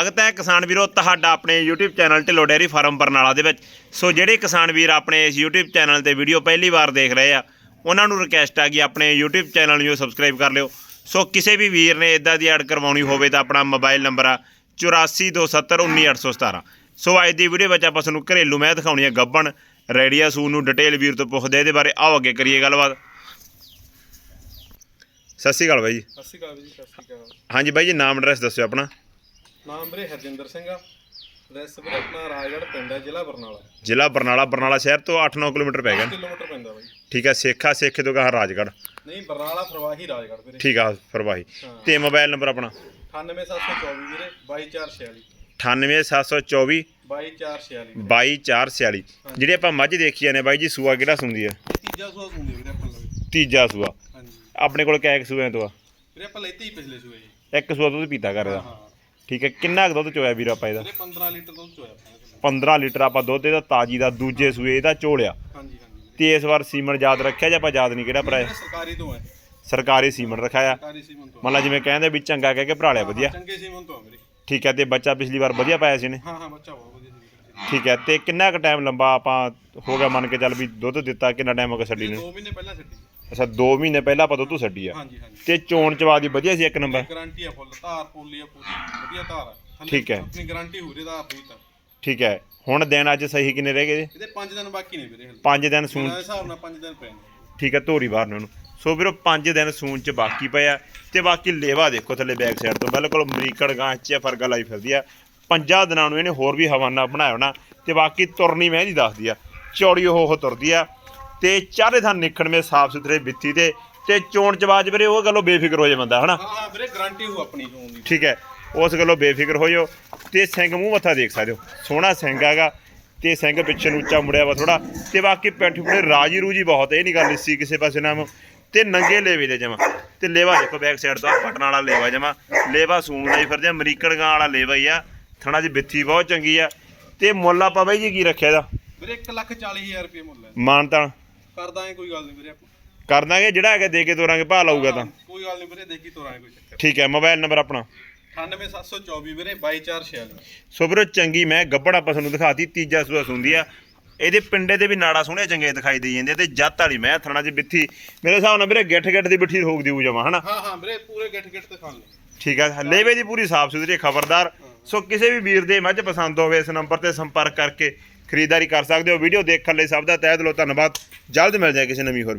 ਸਵਾਗਤ ਹੈ ਕਿਸਾਨ ਵੀਰੋ ਤੁਹਾਡਾ ਆਪਣੇ YouTube channel Dhillon dairy farm Barnala ਦੇ ਵਿੱਚ। ਸੋ ਜਿਹੜੇ ਕਿਸਾਨ ਵੀਰ ਆਪਣੇ ਇਸ YouTube ਚੈਨਲ ਤੇ ਵੀਡੀਓ ਪਹਿਲੀ ਵਾਰ ਦੇਖ ਰਹੇ ਆ ਉਹਨਾਂ ਨੂੰ ਰਿਕਵੈਸਟ ਆ ਕਿ ਆਪਣੇ YouTube ਚੈਨਲ ਨੂੰ ਸਬਸਕ੍ਰਾਈਬ ਕਰ ਲਿਓ। ਸੋ ਕਿਸੇ ਵੀ ਵੀਰ ਨੇ ਇਦਾਂ ਦੀ ਐਡ ਕਰਵਾਉਣੀ ਹੋਵੇ ਤਾਂ ਆਪਣਾ ਮੋਬਾਈਲ ਨੰਬਰ ਆ 8427191817 ਸੋ ਅੱਜ ਦੀ ਵੀਡੀਓ ਵਿੱਚ ਆਪਾਂ ਤੁਹਾਨੂੰ ਘਰੇਲੂ ਮੈਂ ਦਿਖਾਉਣੀ ਹੈ ਗੱਬਣ। ਰੈਡੀਆ ਸੂ ਨੂੰ ਡਿਟੇਲ ਵੀਰ ਤੋਂ ਪੁੱਛਦੇ ਇਹਦੇ ਬਾਰੇ ਆਓ ਅੱਗੇ ਕਰੀਏ ਗੱਲਬਾਤ। ਸਤਿ ਸ਼੍ਰੀ ਅਕਾਲ ਬਾਈ ਜੀ। ਸਤਿ ਸ਼੍ਰੀ ਅਕਾਲ ਜੀ ਸਤਿ ਸ਼੍ਰੀ ਅਕਾਲ। ਹਾਂਜੀ ਬਾਈ ਜੀ ਨਾਮ ਐਡਰੈਸ ਦੱਸਿਓ ਆਪਣਾ। ਨਾਮ ਵੀਰੇ ਹਰਜਿੰਦਰ ਸਿੰਘ ਆ। ਐਡਰੈਸ ਵੀਰੇ ਆਪਣਾ ਰਾਜਗੜ੍ਹ ਪਿੰਡ ਹੈ ਜ਼ਿਲ੍ਹਾ ਬਰਨਾਲਾ। ਜ਼ਿਲ੍ਹਾ ਬਰਨਾਲਾ ਬਰਨਾਲਾ ਸ਼ਹਿਰ ਤੋਂ 8-9 ਕਿਲੋਮੀਟਰ ਪੈ ਗਿਆ। ਕਿਲੋਮੀਟਰ ਪੈਂਦਾ ਬਾਈ। ਠੀਕ ਹੈ ਸੇਖਾ ਸੇਖੇ ਤੋਂ ਕਹਾ ਰਾਜਗੜ੍ਹ? ਨਹੀਂ ਬਰਨਾਲਾ ਫਰਵਾਹੀ ਰਾਜਗੜ੍ਹ ਵੀਰੇ। ਠੀਕ ਆ ਫਰਵਾਹੀ। ਹਾਂ। ਤੇ ਮੋਬਾਈਲ ਨੰਬਰ ਆਪਣਾ? 98724 ਵੀਰੇ 22446 98724 22446 22446 ਜਿਹੜੀ ਆਪਾਂ ਮੱਝ ਦੇਖੀ ਨੇ ਬਾਈ ਜੀ ਸੂਆ ਕਿਹੜਾ ਸੁੰਦੀ ਆ? ਤੀਜਾ ਸੂਆ ਸੁਣਦੇ ਵੀਰੇ ਆਪਾਂ ਲਵੇ ਤੀਜਾ ਸੂਆ। ਹਾਂਜੀ। ਆਪਣੇ ਕੋਲ ਕੈਕ ਸੂਆਂ ਤੋਂ ਆ? ਵੀਰੇ ਆਪਾਂ ਲੈਤੇ ਹੀ ਪਿਛਲੇ ਸੂਏ ਜੀ। ਇੱਕ ਸੂਆ ਦੁੱਧ ਪੀਤਾ ਕਰਦਾ ਹਾਂ। ਠੀਕ ਹੈ ਕਿੰਨਾ ਕੁ ਦੁੱਧ ਚੋਇਆ ਵੀਰ ਆਪਾਂ ਇਹਦਾ? ਵੀਰੇ 15 ਲੀਟਰ ਦੁੱਧ ਚੋਇਆ ਆਪਾਂ ਇਹਦੇ ਨਾਲ। 15 ਲੀਟਰ ਆਪਾਂ ਦੁੱਧ ਇਹਦਾ ਤਾਜੀ ਦਾ ਦੂਜੇ ਸੂਏ ਇਹਦਾ ਚੋਲਿਆ ਹਾਂਜੀ ਹਾਂਜੀ। ਤੇ ਇਸ ਵਾਰ ਸੀਮਨ ਯਾਦ ਰੱਖਿਆ ਜਾਂ ਆਪਾਂ ਯਾਦ ਨਹੀਂ ਕਿਹੜਾ ਭਰਾ ਵੀਰੇ ਸਰਕਾਰੀ ਤੋਂ ਹੈ। ਸਰਕਾਰੀ ਸੀਮਨ ਰਖਾਇਆ। ਸਰਕਾਰੀ ਸੀਮਨ ਤੋਂ। ਮੰਨ ਲਾ ਜਿਵੇਂ ਕਹਿੰਦੇ ਵੀ ਚੰਗਾ ਕਹਿ ਕੇ ਭਰਾ ਲਿਆ ਵਧੀਆ। ਚੰਗੇ ਸੀਮਨ ਤੋਂ ਆ ਵੀਰੇ। ਠੀਕ ਹੈ ਤੇ ਬੱਚਾ ਪਿਛਲੀ ਵਾਰ ਵਧੀਆ ਪਾਇਆ ਸੀ ਨੇ ਹਾਂ ਹਾਂ ਬੱਚਾ ਬਹੁਤ ਵਧੀਆ ਸੀ। ਠੀਕ ਹੈ ਤੇ ਕਿੰਨਾ ਕੁ ਟਾਈਮ ਲੰਬਾ ਆਪਾਂ ਹੋ ਗਿਆ ਮੰਨ ਕੇ ਚੱਲ ਵੀ ਦੁੱਧ ਦਿੱਤਾ ਕਿੰਨਾ ਟਾਈਮ ਹੋ ਗਿਆ ਛੱਡੀ ਨੂੰ? 2 ਮਹੀਨੇ ਪਹਿਲਾਂ ਛੱਡੀ। ਅੱਛਾ 2 ਮਹੀਨੇ ਪਹਿਲਾਂ ਆਪਾਂ ਦੁੱਧ ਛੱਡੀ ਆ। ਹਾਂਜੀ ਹਾਂਜੀ। ਤੇ ਚੋਣ ਚਵਾ ਦੀ ਵਧੀਆ ਸੀ ਇੱਕ ਨੰਬਰ? ਗਾਰੰਟੀ ਆ ਫੁੱਲ ਧਾਰ ਪੋਲੀ ਆ ਪੂਰੀ ਵਧੀਆ ਧਾਰ ਆ। ਥੱਲੇ ਠੀਕ ਹੈ। ਆਪਣੀ ਗਾਰੰਟੀ ਹੋ ਰਹੀ ਧਾਰ ਦੀ ਤਾਂ। ਠੀਕ ਹੈ ਹੁਣ ਦਿਨ ਅੱਜ ਸਹੀ ਕਿੰਨੇ ਰਹਿ ਗਏ ਇਹਦੇ 5 ਦਿਨ ਬਾਕੀ ਨੇ ਵੀਰੇ ਹਲੇ। 5 ਦਿਨ ਸੂਣ ਮੇਰੇ ਹਿਸਾਬ ਨਾਲ 5 ਦਿਨ ਪਏ ਨੇ। ਠੀਕ ਹੈ ਧੋਰੀ ਬਾਹਰ ਨੂੰ ਸੋ ਵੀਰੋ 5 ਦਿਨ ਸੂਣ ਚ ਬਾਕੀ ਪਿਆ ਤੇ ਬਾਕੀ ਲੇਵਾ ਦੇਖੋ ਥੱਲੇ ਬੈਕ ਸਾਈਡ ਤੋਂ। ਬਿਲਕੁਲ ਅਮਰੀਕਨ ਗਾਂ ਚ ਫਰਗਾ ਲਾਈ ਫਿਰਦੀ ਆ। ਪੰਜਾਂ ਦਿਨਾਂ ਨੂੰ ਇਹਨੇ ਹੋਰ ਵੀ ਹਵਾਨਾ ਬਣਾਇਆ ਹੋਣਾ ਤੇ ਬਾਕੀ ਤੁਰਨੀ ਮਹਿੰਦੀ ਦੱਸਦੀ ਆ। ਚੌੜੀ ਉਹ ਉਹ ਤੁਰਦੀ ਆ। ਤੇ ਚਾਰੇ ਥਾਂ ਨਿਕਣਵੇਂ ਸਾਫ਼ ਸੁਥਰੇ ਬਿੱਤੀ ਤੇ ਤੇ ਚੋਣ ਚਵਾਜ ਵੀਰੇ ਉਹ ਗੱਲੋਂ ਬੇਫਿਕਰ ਹੋ ਜਾ ਬੰਦਾ ਹਨਾ? ਹਾਂ ਹਾਂ ਵੀਰੇ ਗਾਰੰਟੀ ਹੋ ਆਪਣੀ ਹੋਣ ਦੀ ਠੀਕ ਹੈ ਉਸ ਗੱਲੋਂ ਬੇਫਿਕਰ ਹੋ ਜਾਓ ਤੇ ਸਿੰਘ ਮੂੰਹ ਮੱਥਾ ਦੇਖ ਸਕਦੇ ਹੋ। ਸੋਹਣਾ ਸਿੰਘ ਹੈਗਾ ਤੇ ਸਿੰਘ ਪਿੱਛੇ ਨੂੰ ਉੱਚਾ ਮੁੜਿਆ ਵਾ ਥੋੜਾ ਤੇ ਬਾਕੀ ਪਿੱਠ ਪੁੜੇ ਰਾਜੀ ਰੂਜੀ ਬਹੁਤ ਇਹ ਨਹੀਂ ਗੱਲ ਲਿੱਸੀ ਕਿਸੇ ਪਾਸੇ ਨਾਮ ਤੇ ਨੰਗੇ ਲੇਵੇ ਦੇ ਜਮਾ ਤੇ ਲੇਵਾ ਦੇਖੋ ਬੈਕ ਸਾਈਡ ਤੋਂ ਬਟਨ ਵਾਲਾ ਲੇਵਾ ਜਮਾ। ਲੇਵਾ ਸੂਣ ਲਈ ਫਿਰਦੇ ਅਮਰੀਕਨ ਗਾਂ ਵਾਲਾ ਲੇਵਾ ਹੀ ਆ। ਥਣਾ ਦੀ ਬਿੱਥੀ ਬਹੁਤ ਚੰਗੀ ਆ। ਤੇ ਮੁੱਲ ਆਪਾਂ ਬਾਈ ਜੀ ਕੀ ਰੱਖਿਆ ਇਹਦਾ? ਵੀਰੇ 1 ਲੱਖ 40 ਹਜ਼ਾਰ ਰੁਪਏ ਮੁੱਲ ਹੈ। ਮਾਨਤਾਂ ਕਰ ਦਾਂਗੇ ਕੋਈ ਗੱਲ ਨਹੀਂ ਵੀਰੇ ਆਪਾਂ। ਕਰ ਦਾਂਗੇ ਜਿਹੜਾ ਹੈਗਾ ਦੇ ਕੇ ਤੋਰਾਂਗੇ ਭਾ ਲਾਊਗਾ ਤਾਂ। ਕੋਈ ਗੱਲ ਨਹੀਂ ਵੀਰੇ ਦੇਖੀ ਤੋਰਾਂਗੇ ਕੋਈ ਚੱਕਰ ਠੀਕ ਹੈ ਮੋਬਾਈਲ ਨੰਬਰ ਆਪਣਾ। 98724 ਵੀਰੇ 22446 ਸੋ ਵੀਰੋ ਚੰਗੀ ਮੈਂ ਗੱਬੜ ਆਪਾਂ ਤੁਹਾਨੂੰ ਦਿਖਾਤੀ ਤੀਜਾ ਸੂਆ ਸੁੰਦੀ ਆ। ਇਹਦੇ ਪਿੰਡੇ ਦੇ ਵੀ ਨਾੜਾ ਸੋਹਣੇ ਚੰਗੇ ਦਿਖਾਈ ਦੇ ਜਾਂਦੇ ਆ ਤੇ ਜੱਤ ਵਾਲੀ ਮੈਂ ਥਣਾ ਚ ਬਿੱਥੀ। ਮੇਰੇ ਹਿਸਾਬ ਨਾਲ ਵੀਰੇ ਗਿੱਠ ਗਿੱਠ ਦੀ ਬਿੱਠੀ ਰੋਕ ਦਿਊ ਜਮਾ ਹਨਾ? ਹਾਂ ਹਾਂ ਵੀਰੇ ਪੂਰੇ ਗਿੱਟ ਗਿੱਟ ਤੇ ਖਾਣ ਠੀਕ ਆ ਲੇਵੇ ਦੀ ਪੂਰੀ ਸਾਫ਼ ਸੁਥਰੀ ਖਬਰਦਾਰ ਸੋ ਕਿਸੇ ਵੀ ਵੀਰ ਦੇ ਮੱਝ ਪਸੰਦ ਹੋਵੇ ਇਸ ਨੰਬਰ ਤੇ ਸੰਪਰਕ ਕਰਕੇ ਖਰੀਦਦਾਰੀ ਕਰ ਸਕਦੇ ਹੋ। ਵੀਡੀਓ ਦੇਖਣ ਲਈ ਸਭ ਦਾ ਤਹਿ ਦਿਲੋਂ ਧੰਨਵਾਦ। ਜਲਦ ਮਿਲ ਜਾਏ ਕਿਸੇ ਨਵੀਂ ਹੋਰ